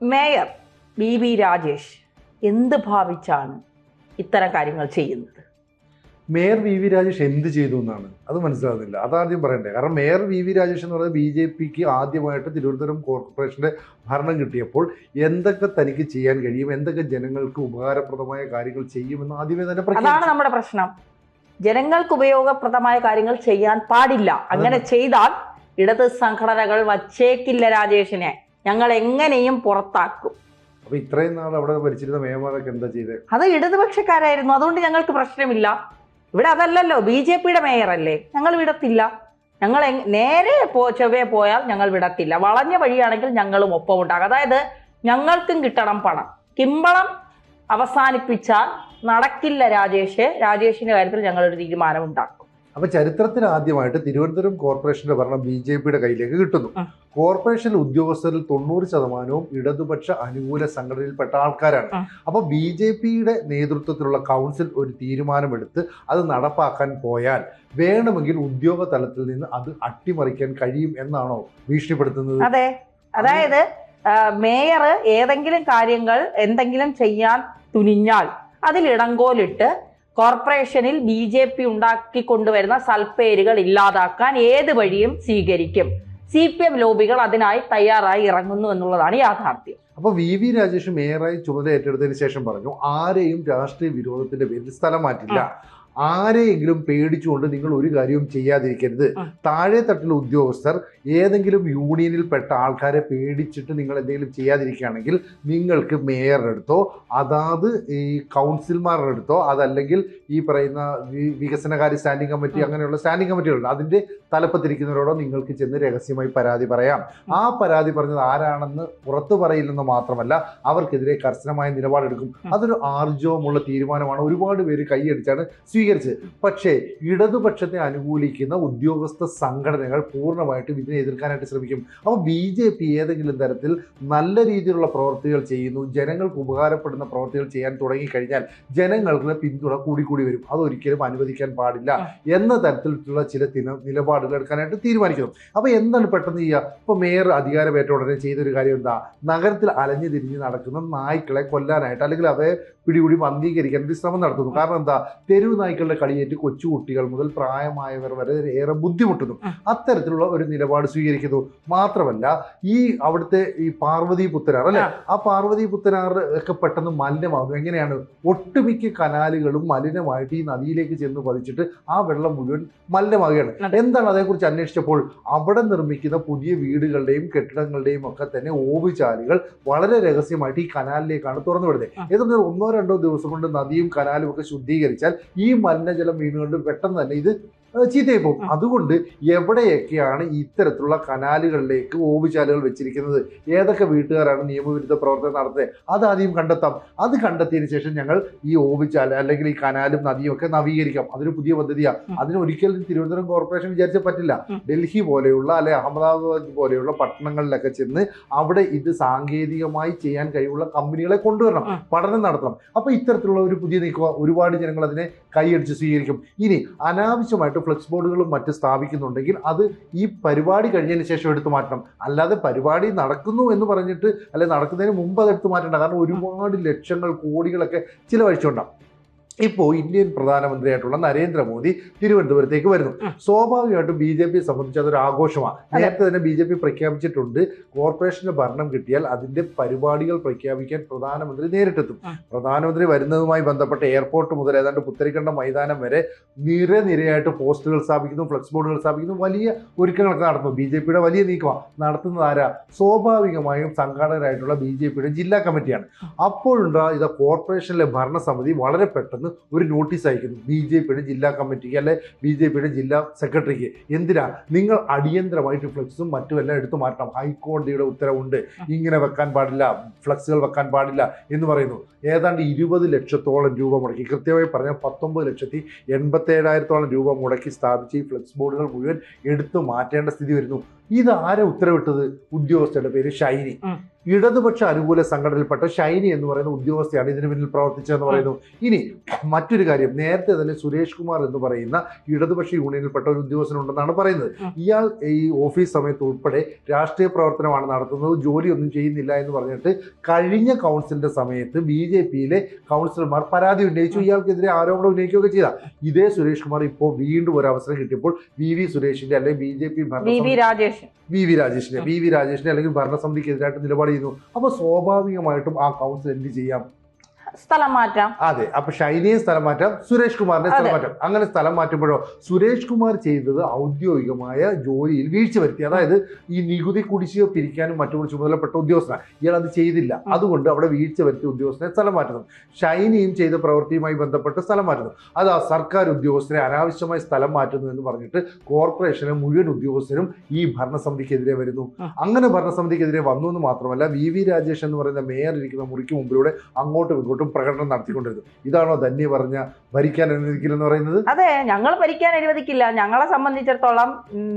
Mayor B V Rajesh എന്ത് ഭാവിച്ചാണ് ഇത്തരം കാര്യങ്ങൾ ചെയ്യുന്നത്? മേയർ വി വി രാജേഷ് എന്ത് ചെയ്തു എന്നാണ്? അത് മനസ്സിലാകുന്നില്ല. അതാദ്യം പറയണ്ടേ. കാരണം മേയർ വി വി രാജേഷ് എന്ന് പറയുന്നത് ബി ജെ പിക്ക് ആദ്യമായിട്ട് തിരുവനന്തപുരം കോർപ്പറേഷന്റെ ഭരണം കിട്ടിയപ്പോൾ എന്തൊക്കെ തനിക്ക് ചെയ്യാൻ കഴിയും എന്തൊക്കെ ജനങ്ങൾക്ക് ഉപകാരപ്രദമായ കാര്യങ്ങൾ ചെയ്യുമെന്ന് ആദ്യമേ തന്നെ അതാണ് നമ്മുടെ പ്രശ്നം. ജനങ്ങൾക്ക് ഉപയോഗപ്രദമായ കാര്യങ്ങൾ ചെയ്യാൻ പാടില്ല. അങ്ങനെ ചെയ്താൽ ഇടത് സംഘടനകൾ വച്ചേക്കില്ല രാജേഷിനെ. ഞങ്ങൾ എങ്ങനെയും പുറത്താക്കും. അപ്പൊ ഇത്രയും നാൾ അവിടെ ഭരിച്ചിരുന്ന മേയർമാരൊക്കെ എന്താ ചെയ്തത് അത് ഇടതുപക്ഷക്കാരായിരുന്നു. അതുകൊണ്ട് ഞങ്ങൾക്ക് പ്രശ്നമില്ല. ഇവിടെ അതല്ലല്ലോ ബി ജെ പിയുടെ മേയറല്ലേ. ഞങ്ങൾ വിടത്തില്ല. ഞങ്ങൾ നേരെ പോ ചൊവ്വേ പോയാൽ ഞങ്ങൾ വിടത്തില്ല. വളഞ്ഞ വഴിയാണെങ്കിൽ ഞങ്ങളും ഒപ്പം ഉണ്ടാകും അതായത് ഞങ്ങൾക്കും കിട്ടണം പണം. കിമ്പളം അവസാനിപ്പിച്ചാൽ നടക്കില്ല രാജേഷ്. രാജേഷിന്റെ കാര്യത്തിൽ ഞങ്ങളൊരു തീരുമാനം ഉണ്ടാക്കും അപ്പൊ ചരിത്രത്തിൽ ആദ്യമായിട്ട് തിരുവനന്തപുരം കോർപ്പറേഷന്റെ ഭരണം ബി ജെ പിയുടെ കയ്യിലേക്ക് കിട്ടുന്നു. കോർപ്പറേഷൻ ഉദ്യോഗസ്ഥരിൽ തൊണ്ണൂറ് ശതമാനവും ഇടതുപക്ഷ അനുകൂല സംഘടനയിൽപ്പെട്ട ആൾക്കാരാണ്. അപ്പോൾ അപ്പൊ ബി ജെ പിയുടെ നേതൃത്വത്തിലുള്ള കൗൺസിൽ ഒരു തീരുമാനമെടുത്ത് അത് നടപ്പാക്കാൻ പോയാൽ വേണമെങ്കിൽ ഉദ്യോഗ തലത്തിൽ നിന്ന് അത് അട്ടിമറിക്കാൻ കഴിയും എന്നാണോ ഭീഷണിപ്പെടുത്തുന്നത്? അതെ. അതായത് മേയർ ഏതെങ്കിലും കാര്യങ്ങൾ എന്തെങ്കിലും ചെയ്യാൻ തുനിഞ്ഞാൽ അതിൽ ഇടങ്കോലിട്ട് കോർപ്പറേഷനിൽ ബി ജെ പി ഉണ്ടാക്കി കൊണ്ടുവരുന്ന സൽപ്പേരുകൾ ഇല്ലാതാക്കാൻ ഏത് വഴിയും സ്വീകരിക്കും. സി പി എം ലോബികൾ അതിനായി തയ്യാറായി ഇറങ്ങുന്നു എന്നുള്ളതാണ് യാഥാർത്ഥ്യം. അപ്പൊ വി വി രാജേഷ് മേയറായി ചുമതല ഏറ്റെടുത്തതിന് ശേഷം പറഞ്ഞു ആരെയും രാഷ്ട്രീയ വിരോധത്തിന്റെ പേരിൽ സ്ഥലം മാറ്റില്ല. ആരെയെങ്കിലും പേടിച്ചുകൊണ്ട് നിങ്ങൾ ഒരു കാര്യവും ചെയ്യാതിരിക്കരുത്. താഴെ തട്ടിലെ ഉദ്യോഗസ്ഥർ ഏതെങ്കിലും യൂണിയനിൽ പെട്ട ആൾക്കാരെ പേടിച്ചിട്ട് നിങ്ങൾ എന്തെങ്കിലും ചെയ്യാതിരിക്കുകയാണെങ്കിൽ നിങ്ങൾക്ക് മേയറുടെ അടുത്തോ അതാത് ഈ കൗൺസിൽമാരുടെ അടുത്തോ അതല്ലെങ്കിൽ ഈ പറയുന്ന വികസനകാരി വികസനകാര്യ സ്റ്റാൻഡിംഗ് കമ്മിറ്റി അങ്ങനെയുള്ള സ്റ്റാൻഡിംഗ് കമ്മിറ്റികളുണ്ട്. അതിന്റെ തലപ്പത്തിരിക്കുന്നവരോടോ നിങ്ങൾക്ക് ചെന്ന് രഹസ്യമായി പരാതി പറയാം. ആ പരാതി പറഞ്ഞത് ആരാണെന്ന് പുറത്തു പറയില്ലെന്ന് മാത്രമല്ല അവർക്കെതിരെ കർശനമായ നിലപാടെടുക്കും. അതൊരു ആർജവമുള്ള തീരുമാനമാണ്. ഒരുപാട് പേര് കൈയടിച്ചാണ് സ്വീകരിച്ചത് പക്ഷേ ഇടതുപക്ഷത്തെ അനുകൂലിക്കുന്ന ഉദ്യോഗസ്ഥ സംഘടനകൾ പൂർണമായിട്ടും ഇതിനെ എതിർക്കാനായിട്ട് ശ്രമിക്കും. അപ്പോൾ ബി ജെ പി ഏതെങ്കിലും തരത്തിൽ നല്ല രീതിയിലുള്ള പ്രവർത്തികൾ ചെയ്യുന്നു ജനങ്ങൾക്ക് ഉപകാരപ്പെടുന്ന പ്രവർത്തികൾ ചെയ്യാൻ തുടങ്ങിക്കഴിഞ്ഞാൽ ജനങ്ങൾക്ക് പിന്തുണ കൂടിക്കൂടി വരും. അതൊരിക്കലും അനുവദിക്കാൻ പാടില്ല എന്ന തരത്തിലുള്ള ചില നിലപാടുകൾ എടുക്കാനായിട്ട് തീരുമാനിക്കുന്നു. അപ്പോൾ എന്താണ് പെട്ടെന്ന് ചെയ്യുക? ഇപ്പോൾ മേയർ അധികാരമേറ്റ ഉടനെ ചെയ്തൊരു കാര്യം എന്താ? നഗരത്തിൽ അലഞ്ഞു തിരിഞ്ഞ് നടക്കുന്ന നായ്ക്കളെ കൊല്ലാനായിട്ട് അല്ലെങ്കിൽ അവയെ പിടികൂടി വന്ധീകരിക്കാൻ ഒരു ശ്രമം നടത്തുന്നു. കാരണം എന്താ? തെരുവ് നായ്ക്കളുടെ കളിയേറ്റ് കൊച്ചുകുട്ടികൾ മുതൽ പ്രായമായവർ വരെ ഏറെ ബുദ്ധിമുട്ടുന്നു. അത്തരത്തിലുള്ള ഒരു നിലപാട് സ്വീകരിക്കുന്നു. മാത്രമല്ല ഈ അവിടുത്തെ ഈ പാർവതി പുത്തനാർ അല്ലെ? ആ. പാർവതി പുത്തനാർ ഒക്കെ പെട്ടെന്ന് മലിനമാകും എങ്ങനെയാണ്? ഒട്ടുമിക്ക കനാലുകളും മലിനമായിട്ട് ഈ നദിയിലേക്ക് ചെന്ന് പതിച്ചിട്ട് ആ വെള്ളം മുഴുവൻ മലിനമാകുകയാണ്. എന്താണ് അതേക്കുറിച്ച് അന്വേഷിച്ചപ്പോൾ അവിടെ നിർമ്മിക്കുന്ന പുതിയ വീടുകളുടെയും കെട്ടിടങ്ങളുടെയും ഒക്കെ തന്നെ ഓവുചാലുകൾ വളരെ രഹസ്യമായിട്ട് ഈ കനാലിലേക്കാണ് തുറന്നു വിടുന്നത്. ആ. ഒന്നോ രണ്ടോ ദിവസം കൊണ്ട് നദിയും കനാലും ഒക്കെ ശുദ്ധീകരിച്ചാൽ ഈ മലിനജലം വീണുകൊണ്ട് പെട്ടെന്ന് തന്നെ ഇത് ചീത്തയായി പോകും അതുകൊണ്ട് എവിടെയൊക്കെയാണ് ഇത്തരത്തിലുള്ള കനാലുകളിലേക്ക് ഓവുചാലുകൾ വെച്ചിരിക്കുന്നത്? ഏതൊക്കെ വീട്ടുകാരാണ് നിയമവിരുദ്ധ പ്രവർത്തനം നടത്തുന്നത്? അതാദ്യം കണ്ടെത്താം. അത് കണ്ടെത്തിയതിന് ശേഷം ഞങ്ങൾ ഈ ഓവുചാല അല്ലെങ്കിൽ ഈ കനാലും നദിയും ഒക്കെ നവീകരിക്കാം. അതൊരു പുതിയ പദ്ധതിയാണ്. അതിന് ഒരിക്കലും തിരുവനന്തപുരം കോർപ്പറേഷൻ വിചാരിച്ച പറ്റില്ല. ഡൽഹി പോലെയുള്ള അല്ലെ അഹമ്മദാബാദ് പോലെയുള്ള പട്ടണങ്ങളിലൊക്കെ ചെന്ന് അവിടെ ഇത് സാങ്കേതികമായി ചെയ്യാൻ കഴിവുള്ള കമ്പനികളെ കൊണ്ടുവരണം. പഠനം നടത്തണം. അപ്പൊ ഇത്തരത്തിലുള്ള ഒരു പുതിയ നീക്കുക ഒരുപാട് ജനങ്ങൾ അതിനെ കൈയടിച്ച് സ്വീകരിക്കും. ഇനി അനാവശ്യമായിട്ട് ഫ്ലെക്സ് ബോർഡുകളും മറ്റ് സ്ഥാപിക്കുന്നുണ്ടെങ്കിൽ അത് ഈ പരിപാടി കഴിഞ്ഞതിന് ശേഷം എടുത്തു മാറ്റണം. അല്ലാതെ പരിപാടി നടക്കുന്നു എന്ന് പറഞ്ഞിട്ട് അല്ലെ നടക്കുന്നതിന് മുമ്പ് അത് എടുത്തു മാറ്റേണ്ട. കാരണം ഒരുപാട് ലക്ഷങ്ങൾ കോടികളൊക്കെ ചിലവഴിച്ചുകൊണ്ടാണ്. ഇപ്പോൾ ഇന്ത്യൻ പ്രധാനമന്ത്രിയായിട്ടുള്ള നരേന്ദ്രമോദി തിരുവനന്തപുരത്തേക്ക് വരുന്നു. സ്വാഭാവികമായിട്ടും ബി ജെ പിയെ സംബന്ധിച്ച് അതൊരു ആഘോഷമാണ് നേരത്തെ തന്നെ ബി ജെ പി പ്രഖ്യാപിച്ചിട്ടുണ്ട് കോർപ്പറേഷന് ഭരണം കിട്ടിയാൽ അതിന്റെ പരിപാടികൾ പ്രഖ്യാപിക്കാൻ പ്രധാനമന്ത്രി നേരിട്ടെത്തും. പ്രധാനമന്ത്രി വരുന്നതുമായി ബന്ധപ്പെട്ട് എയർപോർട്ട് മുതൽ ഏതാണ്ട് പുത്തരിക്കണ്ട മൈതാനം വരെ നിരനിരയായിട്ട് പോസ്റ്റുകൾ സ്ഥാപിക്കുന്നു ഫ്ലെക്സ് ബോർഡുകൾ സ്ഥാപിക്കുന്നു വലിയ ഒരുക്കങ്ങളൊക്കെ നടത്തുന്നു. ബി ജെ പിയുടെ വലിയ നീക്കമാണ് നടത്തുന്നത് ആരാ? സ്വാഭാവികമായും സംഘാടകരായിട്ടുള്ള ബി ജെ പിയുടെ ജില്ലാ കമ്മിറ്റിയാണ്. അപ്പോഴുണ്ടാ ഇത് കോർപ്പറേഷനിലെ ഭരണസമിതി വളരെ പെട്ടെന്ന് ഒരു നോട്ടീസ് അയക്കുന്നു. ബി ജെ പിയുടെ ജില്ലാ കമ്മിറ്റിക്ക് അല്ലെ ബി ജെ പിയുടെ ജില്ലാ സെക്രട്ടറിക്ക് എന്തിനാ? നിങ്ങൾ അടിയന്തരമായിട്ട് ഫ്ലക്സും മറ്റും എല്ലാം എടുത്തു മാറ്റണം. ഹൈക്കോടതിയുടെ ഉത്തരവുണ്ട്. ഇങ്ങനെ വെക്കാൻ പാടില്ല. ഫ്ലക്സുകൾ വെക്കാൻ പാടില്ല എന്ന് പറയുന്നു. ഏതാണ്ട് ഇരുപത് ലക്ഷത്തോളം രൂപ മുടക്കി. കൃത്യമായി പറഞ്ഞാൽ പത്തൊമ്പത് ലക്ഷത്തി എൺപത്തേഴായിരത്തോളം രൂപ മുടക്കി സ്ഥാപിച്ച ഈ ഫ്ലക്സ് ബോർഡുകൾ മുഴുവൻ എടുത്തു മാറ്റേണ്ട സ്ഥിതി വരുന്നു. ഇത് ആരെ ഉത്തരവിട്ടത്? ഉദ്യോഗസ്ഥരുടെ പേര് ഷൈനി. ഇടതുപക്ഷ അനുകൂല സംഘടനയിൽപ്പെട്ട ഷൈനി എന്ന് പറയുന്ന ഉദ്യോഗസ്ഥയാണ് ഇതിന് പിന്നിൽ പ്രവർത്തിച്ചതെന്ന് പറയുന്നു. ഇനി മറ്റൊരു കാര്യം നേരത്തെ തന്നെ സുരേഷ് കുമാർ എന്ന് പറയുന്ന ഇടതുപക്ഷ യൂണിയനിൽപ്പെട്ട ഒരു ഉദ്യോഗസ്ഥനുണ്ടെന്നാണ് പറയുന്നത്. ഇയാൾ ഈ ഓഫീസ് സമയത്ത് ഉൾപ്പെടെ രാഷ്ട്രീയ പ്രവർത്തനമാണ് നടത്തുന്നത് ജോലിയൊന്നും ചെയ്യുന്നില്ല എന്ന് പറഞ്ഞിട്ട് കഴിഞ്ഞ കൗൺസിലിന്റെ സമയത്ത് ബി ജെ പിയിലെ കൗൺസിലർമാർ പരാതി ഉന്നയിച്ചു. ഇയാൾക്കെതിരെ ആരോപണം ഉന്നയിക്കുകയൊക്കെ ചെയ്ത. ഇതേ സുരേഷ് കുമാർ ഇപ്പോൾ വീണ്ടും ഒരു അവസരം കിട്ടിയപ്പോൾ വി വി സുരേഷിന്റെ അല്ലെങ്കിൽ B J P V V Rajesh. V V രാജേഷിന്റെ വി വി രാജേഷിന്റെ അല്ലെങ്കിൽ ഭരണസമിതിക്കെതിരായിട്ട് നിലപാട് ചെയ്യുന്നു അപ്പോൾ സ്വാഭാവികമായിട്ടും ആ കൗൺസിൽ എന്ത് ചെയ്യാം? സ്ഥലം മാറ്റാം. അതെ അപ്പൊ ഷൈനിയെ സ്ഥലം മാറ്റാം സുരേഷ് കുമാറിനെ സ്ഥലം മാറ്റാം. അങ്ങനെ സ്ഥലം മാറ്റുമ്പോഴോ സുരേഷ് കുമാർ ചെയ്തത് ഔദ്യോഗികമായ ജോലിയിൽ വീഴ്ച വരുത്തി. അതായത് ഈ നികുതി കുടിശ്ശിക പിരിക്കാനും മറ്റു ചുമതലപ്പെട്ട ഉദ്യോഗസ്ഥനാണ് ഇയാൾ അത് ചെയ്തില്ല. അതുകൊണ്ട് അവിടെ വീഴ്ച വരുത്തിയ ഉദ്യോഗസ്ഥനെ സ്ഥലം മാറ്റുന്നു. ഷൈനിയും ചെയ്ത പ്രവൃത്തിയുമായി ബന്ധപ്പെട്ട് സ്ഥലം മാറ്റുന്നു. അത് ആ സർക്കാർ ഉദ്യോഗസ്ഥരെ അനാവശ്യമായി സ്ഥലം മാറ്റുന്നു എന്ന് പറഞ്ഞിട്ട് കോർപ്പറേഷനിലെ മുഴുവൻ ഉദ്യോഗസ്ഥരും ഈ ഭരണസമിതിക്കെതിരെ വരുന്നു. അങ്ങനെ ഭരണസമിതിക്കെതിരെ വന്നു എന്ന് മാത്രമല്ല വി വി രാജേഷ് എന്ന് പറയുന്ന മേയർ ഇരിക്കുന്ന മുറിക്ക് മുമ്പിലൂടെ അങ്ങോട്ടും ഇങ്ങോട്ടും പ്രകടനം നടത്തിക്കൊണ്ടിരുന്നു ഇതാണോ ധന്യ പറഞ്ഞ ഭരിക്കാൻ അനുവദിക്കില്ലെന്ന് പറയുന്നത്? അതെ ഞങ്ങൾ ഭരിക്കാൻ അനുവദിക്കില്ല. ഞങ്ങളെ സംബന്ധിച്ചിടത്തോളം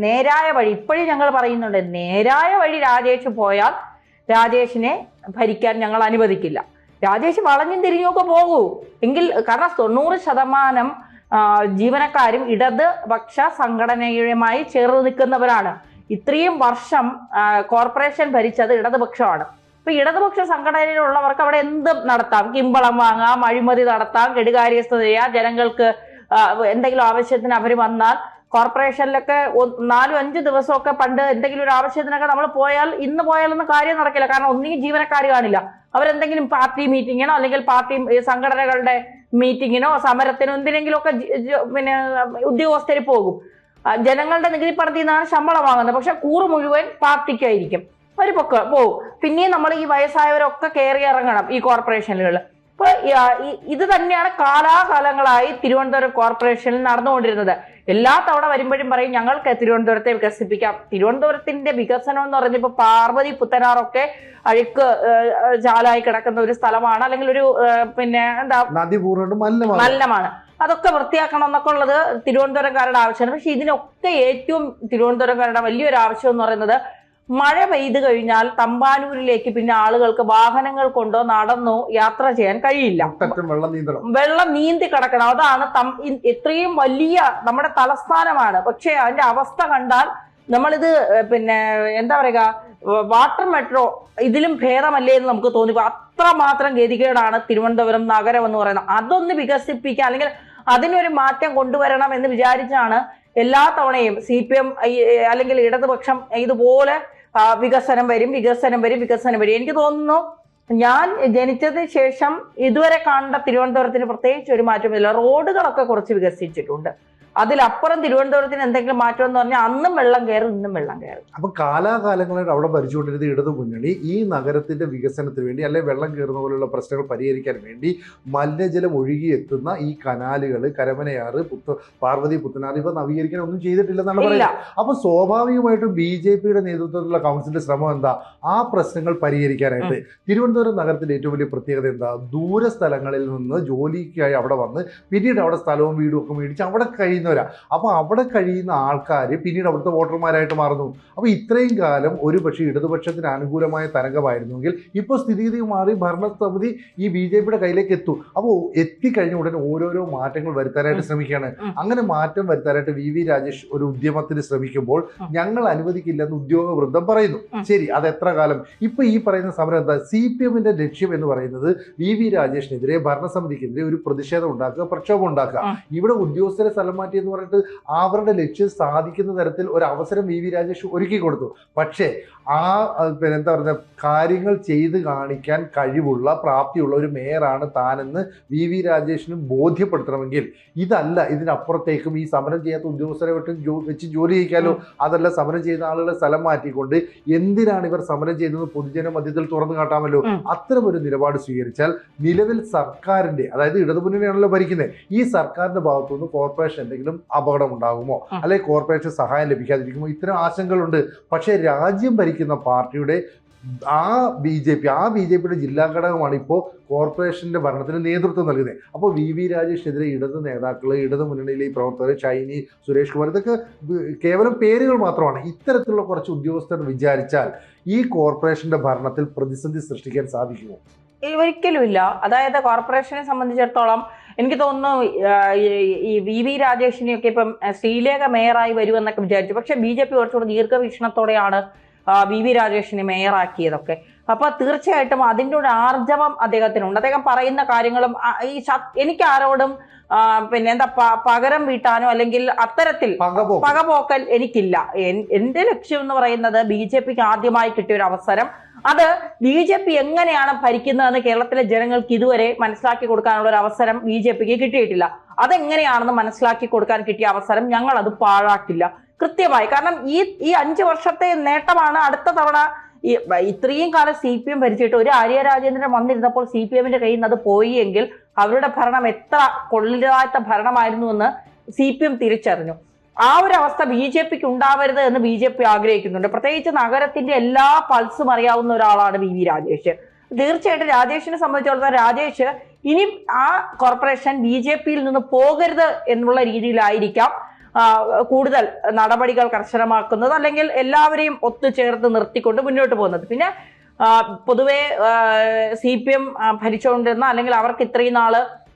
നേരായ വഴി ഇപ്പോഴും ഞങ്ങൾ പറയുന്നുണ്ട് നേരായ വഴി രാജേഷ് പോയാൽ രാജേഷിനെ ഭരിക്കാൻ ഞങ്ങൾ അനുവദിക്കില്ല. രാജേഷ് വളഞ്ഞും തിരിഞ്ഞൊക്കെ പോകൂ. എങ്കിൽ കാരണം തൊണ്ണൂറ് ശതമാനം ജീവനക്കാരും ഇടതുപക്ഷ സംഘടനയുമായി ചേർന്ന് നിൽക്കുന്നവരാണ്. ഇത്രയും വർഷം കോർപ്പറേഷൻ ഭരിച്ചത് ഇടതുപക്ഷമാണ്. ഇപ്പൊ ഇടതുപക്ഷ സംഘടനയിലുള്ളവർക്ക് അവിടെ എന്തും നടത്താം. കിമ്പളം വാങ്ങാം അഴിമതി നടത്താം കെടുകാര്യസ്ഥത ചെയ്യാം. ജനങ്ങൾക്ക് എന്തെങ്കിലും ആവശ്യത്തിന് അവർ വന്നാൽ കോർപ്പറേഷനിലൊക്കെ നാലും അഞ്ച് ദിവസമൊക്കെ പണ്ട് എന്തെങ്കിലും ഒരു ആവശ്യത്തിനൊക്കെ നമ്മൾ പോയാൽ ഇന്ന് പോയാലൊന്നും കാര്യം നടക്കില്ല. കാരണം ഒന്നും ജീവനക്കാർ കാണില്ല. അവരെന്തെങ്കിലും പാർട്ടി മീറ്റിങ്ങിനോ അല്ലെങ്കിൽ പാർട്ടി സംഘടനകളുടെ മീറ്റിങ്ങിനോ സമരത്തിനോ എന്തിനെങ്കിലുമൊക്കെ പിന്നെ ഉദ്യോഗസ്ഥർ പോകും. ജനങ്ങളുടെ നികുതി പണത്തിൽ നിന്നാണ് ശമ്പളം വാങ്ങുന്നത്. പക്ഷെ കൂറ് മുഴുവൻ പാർട്ടിക്കായിരിക്കും. ഒരു പൊക്ക. പോവും. പിന്നെയും നമ്മൾ ഈ വയസ്സായവരൊക്കെ കയറി ഇറങ്ങണം ഈ കോർപ്പറേഷനുകൾ ഇപ്പൊ ഈ, ആ, ഈ- ഇത് തന്നെയാണ് കാലാകാലങ്ങളായി തിരുവനന്തപുരം കോർപ്പറേഷനിൽ നടന്നുകൊണ്ടിരുന്നത്. എല്ലാ തവണ വരുമ്പോഴും പറയും ഞങ്ങൾക്ക് തിരുവനന്തപുരത്തെ വികസിപ്പിക്കാം. തിരുവനന്തപുരത്തിന്റെ വികസനം എന്ന് പറഞ്ഞപ്പോൾ പാർവതി പുത്തനാറൊക്കെ അഴുക്ക് ചാലായി കിടക്കുന്ന ഒരു സ്ഥലമാണ്. അല്ലെങ്കിൽ ഒരു പിന്നെ എന്താ? മലിനമാണ്. അതൊക്കെ വൃത്തിയാക്കണം എന്നൊക്കെ ഉള്ളത് തിരുവനന്തപുരംകാരുടെ ആവശ്യമാണ്. പക്ഷെ ഇതിനൊക്കെ ഏറ്റവും തിരുവനന്തപുരംകാരുടെ വലിയൊരു ആവശ്യം എന്ന് പറയുന്നത് മഴ പെയ്തു കഴിഞ്ഞാൽ തമ്പാനൂരിലേക്ക് പിന്നെ ആളുകൾക്ക് വാഹനങ്ങൾ കൊണ്ടോ നടന്നോ യാത്ര ചെയ്യാൻ കഴിയില്ല. വെള്ളം നീന്തി കിടക്കണം. അതാണ് ഇത്രയും വലിയ നമ്മുടെ തലസ്ഥാനമാണ്. പക്ഷെ അതിന്റെ അവസ്ഥ കണ്ടാൽ നമ്മളിത് പിന്നെ എന്താ പറയുക വാട്ടർ മെട്രോ ഇതിലും ഭേദമല്ലേ എന്ന് നമുക്ക് തോന്നി. അത്ര മാത്രം ഗതികേടാണ് തിരുവനന്തപുരം നഗരം എന്ന് പറയുന്നത്. അതൊന്ന് വികസിപ്പിക്കുക അല്ലെങ്കിൽ അതിനൊരു മാറ്റം കൊണ്ടുവരണം എന്ന് വിചാരിച്ചാണ് എല്ലാ തവണയും സി പി എം അല്ലെങ്കിൽ ഇടതുപക്ഷം ഇതുപോലെ വികസനം വരും വികസനം വരും വികസനം വരും. എനിക്ക് തോന്നുന്നു ഞാൻ ജനിച്ചതിന് ശേഷം ഇതുവരെ കണ്ട തിരുവനന്തപുരത്തിന് പ്രത്യേകിച്ച് ഒരു മാറ്റമില്ല. റോഡുകളൊക്കെ കുറച്ച് വികസിച്ചിട്ടുണ്ട്. അതിലപ്പുറം തിരുവനന്തപുരത്തിന് എന്തെങ്കിലും മാറ്റം എന്ന് പറഞ്ഞാൽ അന്നും വെള്ളം കയറും ഇന്നും വെള്ളം കയറും. അപ്പൊ കാലാകാലങ്ങളായിട്ട് അവിടെ ഭരിച്ചുകൊണ്ടിരുന്ന ഇടതു മുന്നണി ഈ നഗരത്തിന്റെ വികസനത്തിന് വേണ്ടി അല്ലെ വെള്ളം കയറുന്ന പോലുള്ള പ്രശ്നങ്ങൾ പരിഹരിക്കാൻ വേണ്ടി മലിനജലം ഒഴുകിയെത്തുന്ന ഈ കനാലുകൾ കരമനയാറ് പുത്ത പാർവതി പുത്തനാർ ഇവ നവീകരിക്കാൻ ഒന്നും ചെയ്തിട്ടില്ലെന്നാണ് പറയുന്നത്. അപ്പൊ സ്വാഭാവികമായിട്ടും ബി ജെ പിയുടെ നേതൃത്വത്തിലുള്ള കൗൺസിലിന്റെ ശ്രമം എന്താ? ആ പ്രശ്നങ്ങൾ പരിഹരിക്കാനായിട്ട്. തിരുവനന്തപുരം നഗരത്തിന്റെ ഏറ്റവും വലിയ പ്രത്യേകത എന്താ? ദൂര സ്ഥലങ്ങളിൽ നിന്ന് ജോലിക്കായി അവിടെ വന്ന് പിന്നീട് അവിടെ സ്ഥലവും വീടും ഒക്കെ മേടിച്ച് അവിടെ കഴിയുന്നവരാ. അപ്പൊ അവിടെ കഴിയുന്ന ആൾക്കാർ പിന്നീട് അവിടുത്തെ വോട്ടർമാരായിട്ട് മാറുന്നു. അപ്പോൾ ഇത്രയും കാലം ഒരു പക്ഷേ ഇടതുപക്ഷത്തിന് അനുകൂലമായ തരംഗമായിരുന്നെങ്കിൽ ഇപ്പോൾ സ്ഥിതിഗതി മാറി ഭരണസമിതി ഈ ബി ജെ പിയുടെ കയ്യിലേക്ക് എത്തും. അപ്പോൾ എത്തിക്കഴിഞ്ഞ ഉടനെ ഓരോരോ മാറ്റങ്ങൾ വരുത്താനായിട്ട്. ശ്രമിക്കുകയാണ്. അങ്ങനെ മാറ്റം വരുത്താനായിട്ട് വി വി രാജേഷ് ഒരു ഉദ്യമത്തിന് ശ്രമിക്കുമ്പോൾ. ഞങ്ങൾ അനുവദിക്കില്ലെന്ന് ഉദ്യോഗ വൃദ്ധം പറയുന്നു ശരി അത് എത്ര കാലം? ഇപ്പൊ ഈ പറയുന്ന സമരം എന്താ? സി പി എമ്മിന്റെ ലക്ഷ്യം എന്ന് പറയുന്നത് വി വി രാജേഷിനെതിരെ ഭരണസമിതിക്കെതിരെ ഒരു പ്രതിഷേധം ഉണ്ടാക്കുക പ്രക്ഷോഭം ഉണ്ടാക്കുക. ഇവിടെ ഉദ്യോഗസ്ഥരെ സ്ഥലം മാറ്റി എന്ന് പറഞ്ഞിട്ട് അവരുടെ ലക്ഷ്യം സാധിക്കുന്ന തരത്തിൽ ഒരു അവസരം വി വി രാജേഷ് ഒരുക്കി കൊടുത്തു പക്ഷേ ആ പിന്നെ എന്താ പറയുക കാര്യങ്ങൾ ചെയ്ത് കാണിക്കാൻ കഴിവുള്ള പ്രാപ്തിയുള്ള ഒരു മേയറാണ് താനെന്ന് വി വി രാജേഷിന് ബോധ്യപ്പെടുത്തണമെങ്കിൽ ഇതല്ല ഇതിനപ്പുറത്തേക്കും ഈ സമരം ചെയ്യാത്ത ഉദ്യോഗസ്ഥരെ വിട്ട് ജോ- വെച്ച് ജോലി ചെയ്യിക്കാലോ അതല്ല സമരം ചെയ്യുന്ന ആളുകളെ സ്ഥലം മാറ്റിക്കൊണ്ട് എന്തിനാണ് ഇവർ സമരം ചെയ്യുന്നത് പൊതുജന മധ്യത്തിൽ തുറന്നു കാട്ടാമല്ലോ. അത്തരം ഒരു നിലപാട് സ്വീകരിച്ചാൽ നിലവിൽ സർക്കാരിന്റെ അതായത് ഇടതുമുന്നണിയാണല്ലോ ഭരിക്കുന്നത് ഈ സർക്കാരിന്റെ ഭാഗത്തുനിന്ന് കോർപ്പറേഷൻ എന്തെങ്കിലും അപകടം ഉണ്ടാകുമോ. അല്ലെങ്കിൽ കോർപ്പറേഷൻ സഹായം ലഭിക്കാതിരിക്കുമോ? ഇത്തരം ആശങ്കകളുണ്ട്. പക്ഷേ രാജ്യം ഭരിക്കുന്ന പാർട്ടിയുടെ ആ ബി ജെ പി ആ ബി ജെ പിയുടെ ജില്ലാ ഘടകമാണ് ഇപ്പോൾ കോർപ്പറേഷന്റെ ഭരണത്തിന് നേതൃത്വം നൽകുന്നത്. അപ്പോൾ വി വി രാജേഷിനെതിരെ ഇടത് നേതാക്കൾ ഇടത് മുന്നണിയിലെ ഈ പ്രവർത്തകർ ഷൈനി സുരേഷ് കുമാർ ഇതൊക്കെ കേവലം പേരുകൾ മാത്രമാണ്. ഇത്തരത്തിലുള്ള കുറച്ച് ഉദ്യോഗസ്ഥർ വിചാരിച്ചാൽ ഈ കോർപ്പറേഷന്റെ ഭരണത്തിൽ പ്രതിസന്ധി സൃഷ്ടിക്കാൻ സാധിക്കുമോ? ഈ ഒരിക്കലും ഇല്ല അതായത് കോർപ്പറേഷനെ സംബന്ധിച്ചിടത്തോളം എനിക്ക് തോന്നുന്നു ഈ- വി വി രാജേഷിനെയൊക്കെ ഇപ്പം ശ്രീലേഖ മേയറായി വരുമെന്നൊക്കെ വിചാരിച്ചു. പക്ഷെ ബി ജെ പി കുറച്ചുകൂടി ദീർഘവീക്ഷണത്തോടെയാണ് വി വി രാജേഷിനെ മേയറാക്കിയതൊക്കെ. അപ്പൊ തീർച്ചയായിട്ടും അതിന്റെ ഒരു ആർജവം അദ്ദേഹത്തിനുണ്ട്. അദ്ദേഹം പറയുന്ന കാര്യങ്ങളും ഈ എനിക്ക് ആരോടും പിന്നെ എന്താ പകരം വീട്ടാനോ അല്ലെങ്കിൽ അത്തരത്തിൽ പകപോ പകപോക്കൽ എനിക്കില്ല. എന്റെ ലക്ഷ്യം എന്ന് പറയുന്നത് ബി ജെ പിക്ക് ആദ്യമായി കിട്ടിയ ഒരു അവസരം. അത് ബി ജെ പി എങ്ങനെയാണ് ഭരിക്കുന്നതെന്ന് കേരളത്തിലെ ജനങ്ങൾക്ക് ഇതുവരെ മനസ്സിലാക്കി കൊടുക്കാനുള്ള ഒരു അവസരം ബി ജെ പിക്ക് കിട്ടിയിട്ടില്ല. അതെങ്ങനെയാണെന്ന് മനസ്സിലാക്കി കൊടുക്കാൻ കിട്ടിയ അവസരം ഞങ്ങൾ അത് പാഴാക്കില്ല. കൃത്യമായി. കാരണം ഈ ഈ അഞ്ചു വർഷത്തെ നേട്ടമാണ് അടുത്ത തവണ ഈ ഇത്രയും കാലം സി പി എം ഭരിച്ചിട്ട് ഒരു ആര്യ രാജേന്ദ്രൻ വന്നിരുന്നപ്പോൾ സി പി എമ്മിന്റെ കയ്യിൽ നിന്ന് അത് പോയി എങ്കിൽ അവരുടെ ഭരണം എത്ര കൊള്ളില്ലാത്ത ഭരണമായിരുന്നു എന്ന് സി പി എം തിരിച്ചറിഞ്ഞു. ആ ഒരു അവസ്ഥ ബി ജെ പിക്ക് ഉണ്ടാവരുത് എന്ന് ബി ജെ പി ആഗ്രഹിക്കുന്നുണ്ട്. പ്രത്യേകിച്ച് നഗരത്തിന്റെ എല്ലാ പൾസും അറിയാവുന്ന ഒരാളാണ് വി വി രാജേഷ്. തീർച്ചയായിട്ടും രാജേഷിനെ സംബന്ധിച്ചിടത്തോളം രാജേഷ് ഇനി ആ കോർപ്പറേഷൻ ബി ജെ പിയിൽ നിന്ന് പോകരുത് എന്നുള്ള രീതിയിലായിരിക്കാം. കൂടുതൽ നടപടികൾ കർശനമാക്കുന്നത് അല്ലെങ്കിൽ എല്ലാവരെയും ഒത്തുചേർത്ത് നിർത്തിക്കൊണ്ട് മുന്നോട്ട് പോകുന്നത്. പിന്നെ പൊതുവെ സി പി എം ഭരിച്ചുകൊണ്ടിരുന്ന അല്ലെങ്കിൽ അവർക്ക് ഇത്രയും നാൾ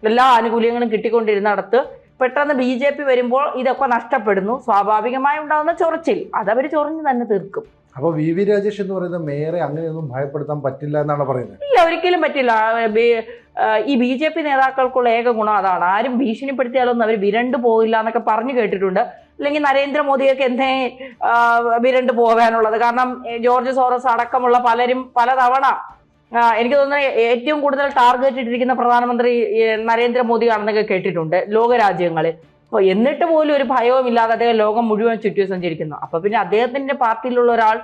എല്ലാ ആനുകൂല്യങ്ങളും കിട്ടിക്കൊണ്ടിരുന്നിടത്ത് പെട്ടെന്ന് ബി ജെ പി വരുമ്പോൾ ഇതൊക്കെ നഷ്ടപ്പെടുന്നു. സ്വാഭാവികമായി ഉണ്ടാകുന്ന ചൊറിച്ചിൽ. അതവർ ചൊറിഞ്ഞ് തന്നെ തീർക്കും. അപ്പൊ വി വി രാജേഷ് എന്ന് പറയുന്നത് മേയറെ അങ്ങനെയൊന്നും ഭയപ്പെടുത്താൻ പറ്റില്ല എന്നാണ് പറയുന്നത്? ഇല്ല ഒരിക്കലും പറ്റില്ല. ഈ ബി ജെ പി നേതാക്കൾക്കുള്ള ഏക ഗുണം അതാണ്. ആരും ഭീഷണിപ്പെടുത്തിയാലൊന്നും അവർ വിരണ്ടു പോകില്ല എന്നൊക്കെ പറഞ്ഞു കേട്ടിട്ടുണ്ട്. അല്ലെങ്കിൽ നരേന്ദ്രമോദിയൊക്കെ എന്തേ വിരണ്ടു പോകാനുള്ളത്. കാരണം ജോർജ് സോറസ് അടക്കമുള്ള പലരും പലതവണ എനിക്ക് തോന്നുന്നത് ഏറ്റവും കൂടുതൽ ടാർഗറ്റ് ഇട്ടിരിക്കുന്ന പ്രധാനമന്ത്രി നരേന്ദ്രമോദിയാണെന്നൊക്കെ കേട്ടിട്ടുണ്ട്. ലോകരാജ്യങ്ങളിൽ അപ്പോൾ എന്നിട്ട് പോലും ഒരു ഭയവും ഇല്ലാതെ അദ്ദേഹം ലോകം മുഴുവൻ ചുറ്റി സഞ്ചരിക്കുന്നു അപ്പൊ പിന്നെ അദ്ദേഹത്തിന്റെ പാർട്ടിയിലുള്ള ഒരാൾ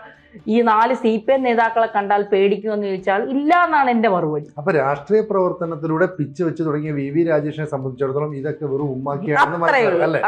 ഈ നാല് സി പി എം നേതാക്കളെ കണ്ടാൽ പേടിക്കുമെന്ന് ചോദിച്ചാൽ ഇല്ല എന്നാണ് എന്റെ മറുപടി. അപ്പൊ രാഷ്ട്രീയ പ്രവർത്തനത്തിലൂടെ പിച്ച് വെച്ച് തുടങ്ങിയ വി വി രാജേഷിനെ സംബന്ധിച്ചിടത്തോളം ഇതൊക്കെ വെറും ഉള്ളൂ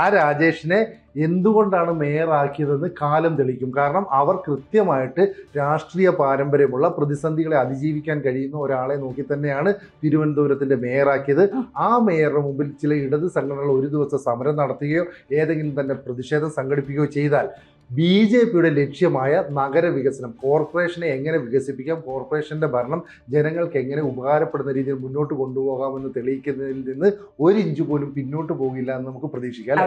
ആ രാജേഷിനെ എന്തുകൊണ്ടാണ് മേയറാക്കിയതെന്ന് കാലം തെളിക്കും കാരണം അവർ കൃത്യമായിട്ട് രാഷ്ട്രീയ പാരമ്പര്യമുള്ള പ്രതിസന്ധികളെ അതിജീവിക്കാൻ കഴിയുന്ന ഒരാളെ നോക്കി തന്നെയാണ് തിരുവനന്തപുരത്തിന്റെ മേയറാക്കിയത്. ആ മേയറുടെ മുമ്പിൽ ചില ഇടത് സംഘടനകൾ ഒരു ദിവസം സമരം നടത്തുകയോ ഏതെങ്കിലും തന്നെ പ്രതിഷേധം സംഘടിപ്പിക്കുകയോ ചെയ്താൽ ബി ജെ പിയുടെ ലക്ഷ്യമായ നഗരവികസനം കോർപ്പറേഷനെ എങ്ങനെ വികസിപ്പിക്കാം കോർപ്പറേഷന്റെ ഭരണം ജനങ്ങൾക്ക് എങ്ങനെ ഉപകാരപ്പെടുന്ന രീതിയിൽ മുന്നോട്ട് കൊണ്ടുപോകാമെന്ന് തെളിയിക്കുന്നതിൽ നിന്ന് ഒരു ഇഞ്ച് പോലും പിന്നോട്ട് പോകില്ല എന്ന് നമുക്ക് പ്രതീക്ഷിക്കാം